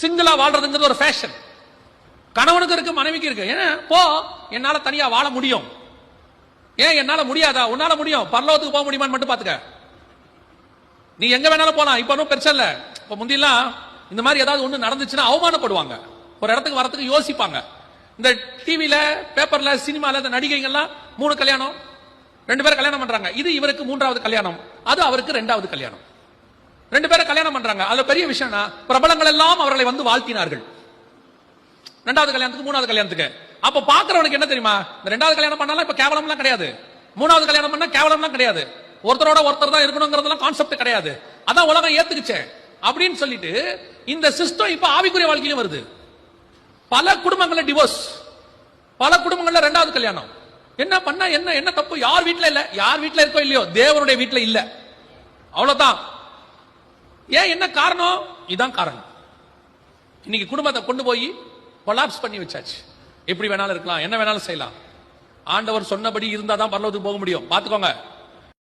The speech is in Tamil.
சிங்கிளா வாழ்றதுங்கிறது ஒரு ஃபேஷன் கணவனுக்கு இருக்கு மனைவிக்கு இருக்கு. ஏன் போ என்னால தனியா வாழ முடியும். ஏன் என்னால முடியாதா? உன்னால முடியும். பரலோகத்துக்கு போக முடியுமான்னு மட்டும் பாத்துக்க. நீ எங்க வேணாலும் போலாம். இப்ப ஒன்றும் பிரச்சனை இல்லை. இப்ப முந்தியெல்லாம் இந்த மாதிரி ஏதாவது ஒண்ணு நடந்துச்சுன்னா அவமானப்படுவாங்க. ஒரு இடத்துக்கு வரத்துக்கு யோசிப்பாங்க. இந்த டிவில பேப்பர்ல சினிமால இந்த நடிகைகள்லாம் மூணு கல்யாணம் ரெண்டு பேரும் கல்யாணம் பண்றாங்க. இது இவருக்கு மூன்றாவது கல்யாணம். அது அவருக்கு ரெண்டாவது கல்யாணம். ரெண்டு பேரும் கல்யாணம் பண்றாங்க. அதுல பெரிய விஷயம்னா பிரபலங்கள் எல்லாம் அவர்களை வந்து வாழ்த்தினார்கள். ரெண்டாவது கல்யாணத்துக்கு மூணாவது கல்யாணத்துக்கு. அப்ப பாக்குறவனுக்கு என்ன தெரியுமா? இந்த ரெண்டாவது கல்யாணம் பண்ணாலும் இப்ப கேவலம்லாம் கிடையாது. மூணாவது கல்யாணம் பண்ணா கேவலம்லாம் கிடையாது. ஒருத்தரோட ஒருத்தர் தான் இருக்கணுங்கிறதெல்லாம் கான்செப்ட் கிடையாது. அதான் உலகம் ஏத்துக்குச்சே. அப்படின்னு சொல்லிட்டு இந்த சிஸ்டம் இப்ப ஆவிக்குரிய வாழ்க்கையிலும் வருது. பல குடும்பங்கள்ல டிவோர்ஸ் பல குடும்பங்கள்ல ரெண்டாவது கல்யாணம். என்ன பண்ணா என்ன என்ன தப்பு? யார் வீட்டுல இல்ல. யார் வீட்டுல இருக்கோ இல்லையோ தேவனுடைய வீட்டுல இல்ல. அவ்வளவுதான். ஏன் என்ன காரணம்? இதுதான் காரணம். இன்னைக்கு குடும்பத்தை கொண்டு போய் கொலாப்ஸ் பண்ணி வச்சாச்சு. எப்படி வேணாலும் இருக்கலாம் என்ன வேணாலும் செய்யலாம். ஆண்டவர் சொன்னபடி இருந்தாதான் பரலோகத்துக்கு போக முடியும். பாத்துக்கோங்க